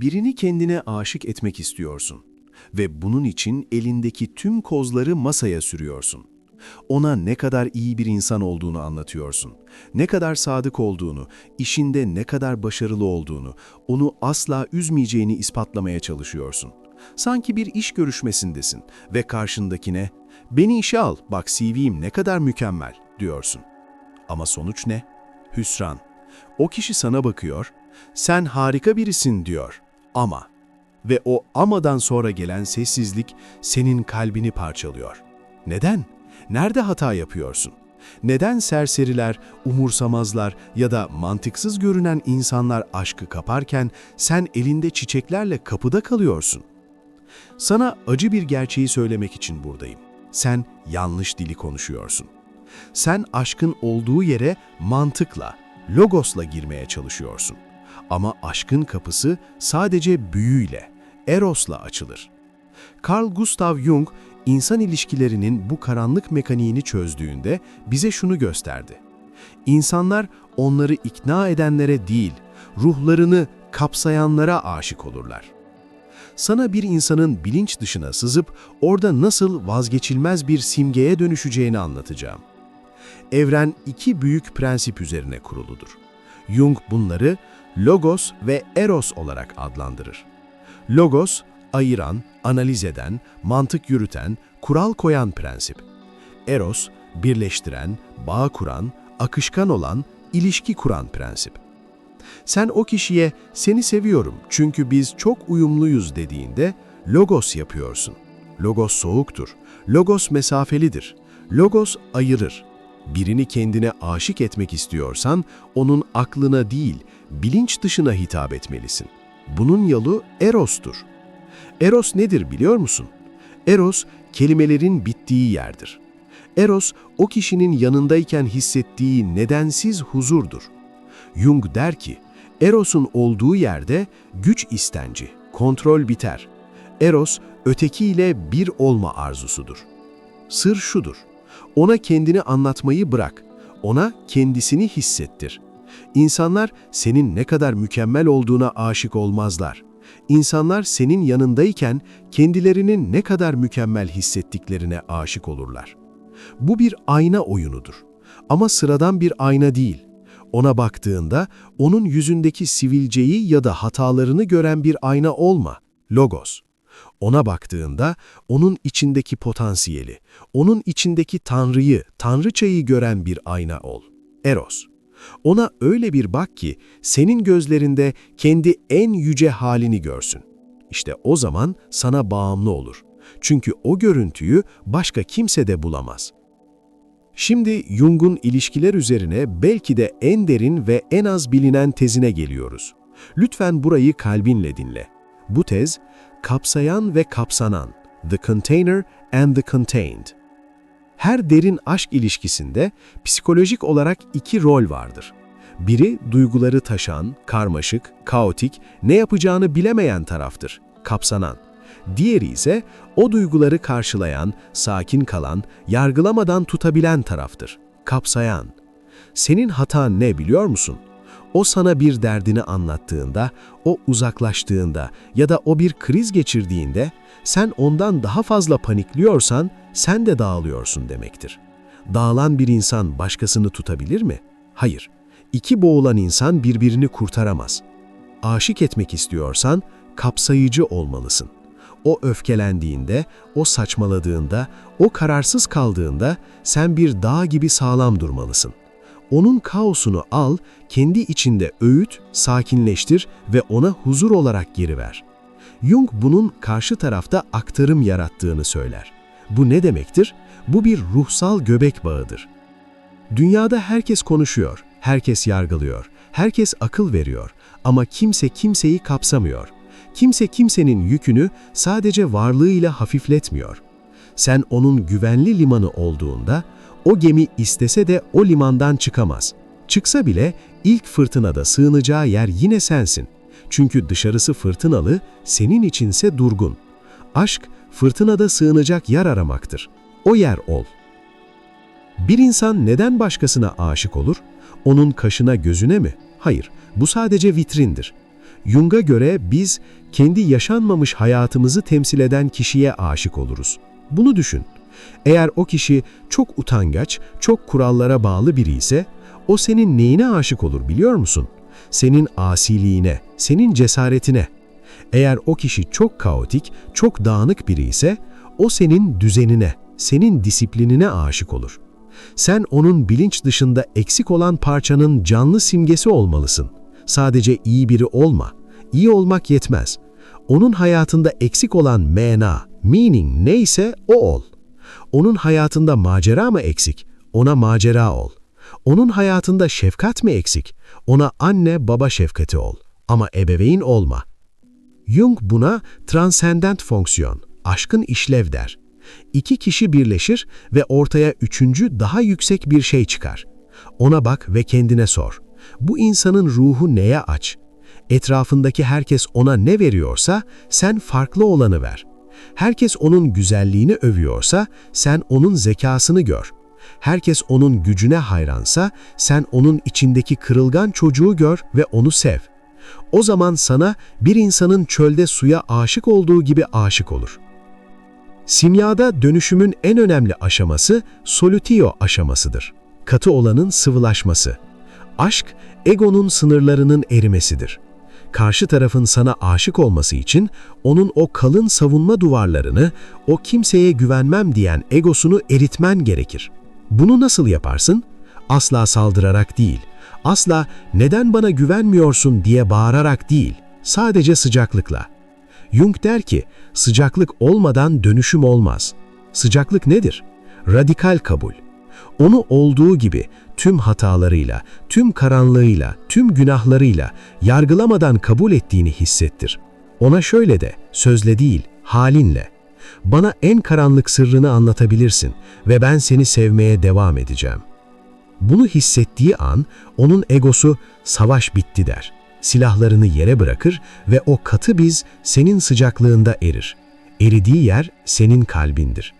Birini kendine aşık etmek istiyorsun ve bunun için elindeki tüm kozları masaya sürüyorsun. Ona ne kadar iyi bir insan olduğunu anlatıyorsun. Ne kadar sadık olduğunu, işinde ne kadar başarılı olduğunu, onu asla üzmeyeceğini ispatlamaya çalışıyorsun. Sanki bir iş görüşmesindesin ve karşındakine "Beni işe al, bak CV'm ne kadar mükemmel." diyorsun. Ama sonuç ne? Hüsran. O kişi sana bakıyor, "Sen harika birisin." diyor. Ama ve o amadan sonra gelen sessizlik senin kalbini parçalıyor. Neden? Nerede hata yapıyorsun? Neden serseriler, umursamazlar ya da mantıksız görünen insanlar aşkı kaparken sen elinde çiçeklerle kapıda kalıyorsun? Sana acı bir gerçeği söylemek için buradayım. Sen yanlış dili konuşuyorsun. Sen aşkın olduğu yere mantıkla, logosla girmeye çalışıyorsun. Ama aşkın kapısı sadece büyüyle, erosla açılır. Carl Gustav Jung, insan ilişkilerinin bu karanlık mekaniğini çözdüğünde bize şunu gösterdi. İnsanlar onları ikna edenlere değil, ruhlarını kapsayanlara aşık olurlar. Sana bir insanın bilinç dışına sızıp orada nasıl vazgeçilmez bir simgeye dönüşeceğini anlatacağım. Evren iki büyük prensip üzerine kuruludur. Jung bunları logos ve eros olarak adlandırır. Logos, ayıran, analiz eden, mantık yürüten, kural koyan prensip. Eros, birleştiren, bağ kuran, akışkan olan, ilişki kuran prensip. Sen o kişiye seni seviyorum çünkü biz çok uyumluyuz dediğinde logos yapıyorsun. Logos soğuktur. Logos mesafelidir. Logos ayırır. Birini kendine aşık etmek istiyorsan onun aklına değil, bilinç dışına hitap etmelisin. Bunun yolu Eros'tur. Eros nedir biliyor musun? Eros, kelimelerin bittiği yerdir. Eros, o kişinin yanındayken hissettiği nedensiz huzurdur. Jung der ki, Eros'un olduğu yerde güç istenci, kontrol biter. Eros, ötekiyle bir olma arzusudur. Sır şudur, ona kendini anlatmayı bırak, ona kendisini hissettir. İnsanlar senin ne kadar mükemmel olduğuna aşık olmazlar. İnsanlar senin yanındayken kendilerinin ne kadar mükemmel hissettiklerine aşık olurlar. Bu bir ayna oyunudur. Ama sıradan bir ayna değil. Ona baktığında onun yüzündeki sivilceyi ya da hatalarını gören bir ayna olma. Logos. Ona baktığında onun içindeki potansiyeli, onun içindeki tanrıyı, tanrıçayı gören bir ayna ol. Eros. Ona öyle bir bak ki senin gözlerinde kendi en yüce halini görsün. İşte o zaman sana bağımlı olur. Çünkü o görüntüyü başka kimse de bulamaz. Şimdi Jung'un ilişkiler üzerine belki de en derin ve en az bilinen tezine geliyoruz. Lütfen burayı kalbinle dinle. Bu tez, kapsayan ve kapsanan, the container and the contained. Her derin aşk ilişkisinde psikolojik olarak iki rol vardır. Biri duyguları taşan, karmaşık, kaotik, ne yapacağını bilemeyen taraftır, kapsanan. Diğeri ise o duyguları karşılayan, sakin kalan, yargılamadan tutabilen taraftır, kapsayan. Senin hatan ne biliyor musun? O sana bir derdini anlattığında, o uzaklaştığında ya da o bir kriz geçirdiğinde sen ondan daha fazla panikliyorsan sen de dağılıyorsun demektir. Dağılan bir insan başkasını tutabilir mi? Hayır. İki boğulan insan birbirini kurtaramaz. Aşık etmek istiyorsan kapsayıcı olmalısın. O öfkelendiğinde, o saçmaladığında, o kararsız kaldığında sen bir dağ gibi sağlam durmalısın. Onun kaosunu al, kendi içinde öğüt, sakinleştir ve ona huzur olarak geri ver. Jung bunun karşı tarafta aktarım yarattığını söyler. Bu ne demektir? Bu bir ruhsal göbek bağıdır. Dünyada herkes konuşuyor, herkes yargılıyor, herkes akıl veriyor ama kimse kimseyi kapsamıyor. Kimse kimsenin yükünü sadece varlığıyla hafifletmiyor. Sen onun güvenli limanı olduğunda o gemi istese de o limandan çıkamaz. Çıksa bile ilk fırtınada sığınacağı yer yine sensin. Çünkü dışarısı fırtınalı, senin içinse durgun. Aşk, fırtınada sığınacak yer aramaktır. O yer ol. Bir insan neden başkasına aşık olur? Onun kaşına gözüne mi? Hayır, bu sadece vitrindir. Jung'a göre biz kendi yaşanmamış hayatımızı temsil eden kişiye aşık oluruz. Bunu düşün. Eğer o kişi çok utangaç, çok kurallara bağlı biri ise, o senin neyine aşık olur biliyor musun? Senin asiliğine, senin cesaretine. Eğer o kişi çok kaotik, çok dağınık biri ise, o senin düzenine, senin disiplinine aşık olur. Sen onun bilinç dışında eksik olan parçanın canlı simgesi olmalısın. Sadece iyi biri olma. İyi olmak yetmez. Onun hayatında eksik olan mena, meaning neyse o ol. Onun hayatında macera mı eksik? Ona macera ol. Onun hayatında şefkat mi eksik? Ona anne baba şefkati ol. Ama ebeveyn olma. Jung buna transcendent fonksiyon, aşkın işlev der. İki kişi birleşir ve ortaya üçüncü daha yüksek bir şey çıkar. Ona bak ve kendine sor. Bu insanın ruhu neye aç? Etrafındaki herkes ona ne veriyorsa sen farklı olanı ver. Herkes onun güzelliğini övüyorsa sen onun zekasını gör. Herkes onun gücüne hayransa sen onun içindeki kırılgan çocuğu gör ve onu sev. O zaman sana bir insanın çölde suya aşık olduğu gibi aşık olur. Simyada dönüşümün en önemli aşaması solutio aşamasıdır. Katı olanın sıvılaşması. Aşk, egonun sınırlarının erimesidir. Karşı tarafın sana aşık olması için onun o kalın savunma duvarlarını, o kimseye güvenmem diyen egosunu eritmen gerekir. Bunu nasıl yaparsın? Asla saldırarak değil, asla neden bana güvenmiyorsun diye bağırarak değil, sadece sıcaklıkla. Jung der ki, sıcaklık olmadan dönüşüm olmaz. Sıcaklık nedir? Radikal kabul. Onu olduğu gibi tüm hatalarıyla, tüm karanlığıyla, tüm günahlarıyla yargılamadan kabul ettiğini hissettir. Ona şöyle de, sözle değil, halinle. Bana en karanlık sırrını anlatabilirsin ve ben seni sevmeye devam edeceğim. Bunu hissettiği an onun egosu savaş bitti der. Silahlarını yere bırakır ve o katı biz senin sıcaklığında erir. Eridiği yer senin kalbindir.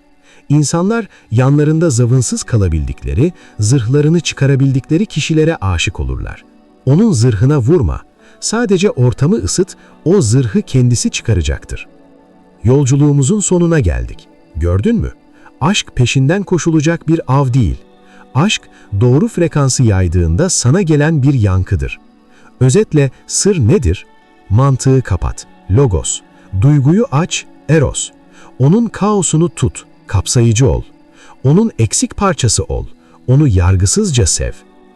İnsanlar yanlarında zavınsız kalabildikleri, zırhlarını çıkarabildikleri kişilere aşık olurlar. Onun zırhına vurma. Sadece ortamı ısıt, o zırhı kendisi çıkaracaktır. Yolculuğumuzun sonuna geldik. Gördün mü? Aşk peşinden koşulacak bir av değil. Aşk doğru frekansı yaydığında sana gelen bir yankıdır. Özetle sır nedir? Mantığı kapat. Logos. Duyguyu aç. Eros. Onun kaosunu tut. Kapsayıcı ol. Onun eksik parçası ol. Onu yargısızca sev.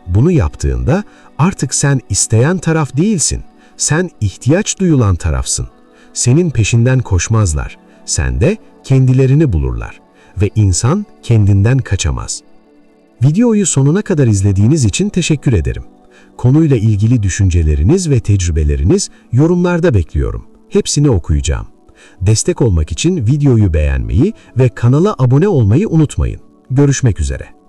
Bunu yaptığında artık sen isteyen taraf değilsin. Sen ihtiyaç duyulan tarafsın. Senin peşinden koşmazlar. Sen de kendilerini bulurlar. Ve insan kendinden kaçamaz. Videoyu sonuna kadar izlediğiniz için teşekkür ederim. Konuyla ilgili düşünceleriniz ve tecrübeleriniz yorumlarda bekliyorum. Hepsini okuyacağım. Destek olmak için videoyu beğenmeyi ve kanala abone olmayı unutmayın. Görüşmek üzere.